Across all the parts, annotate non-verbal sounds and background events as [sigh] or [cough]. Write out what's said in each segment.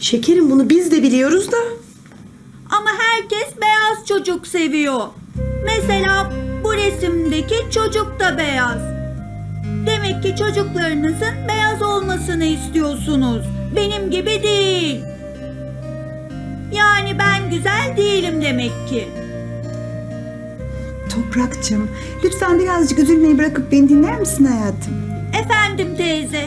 Şekerim bunu biz de biliyoruz da. Ama herkes beyaz çocuk seviyor. Mesela bu resimdeki çocuk da beyaz. Demek ki çocuklarınızın beyaz olmasını istiyorsunuz. Benim gibi değil. Yani ben güzel değilim demek ki. Toprakçım, lütfen birazcık üzülmeyi bırakıp beni dinler misin hayatım? Efendim teyze.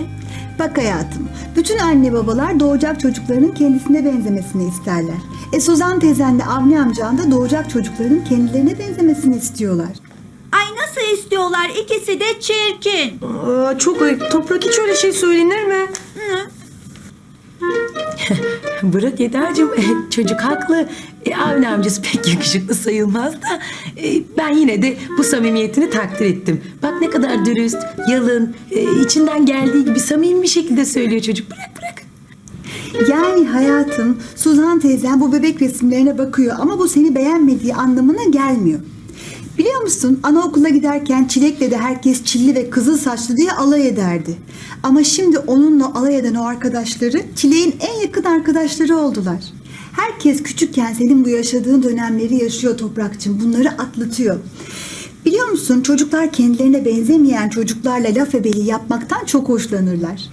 Bak hayatım, bütün anne babalar doğacak çocuklarının kendisine benzemesini isterler. E Suzan teyzenle Avni amcan da doğacak çocukların kendilerine benzemesini istiyorlar. Ay nasıl istiyorlar ikisi de çirkin. Aa, çok ayıp. Toprak hiç öyle şey söylenir mi? [laughs] Bırak Eda'cığım çocuk haklı. E, Avni amcası pek [laughs] yakışıklı sayılmaz da e, ben yine de bu samimiyetini takdir ettim. Bak ne kadar dürüst, yalın, e, içinden geldiği gibi samimi bir şekilde söylüyor çocuk. Bırak bırak. Yani hayatım, Suzan teyzen bu bebek resimlerine bakıyor ama bu seni beğenmediği anlamına gelmiyor. Biliyor musun anaokula giderken Çilek'le de herkes çilli ve kızıl saçlı diye alay ederdi. Ama şimdi onunla alay eden o arkadaşları Çilek'in en yakın arkadaşları oldular. Herkes küçükken senin bu yaşadığın dönemleri yaşıyor Toprakçım. Bunları atlatıyor. Biliyor musun çocuklar kendilerine benzemeyen çocuklarla laf ebeliği yapmaktan çok hoşlanırlar.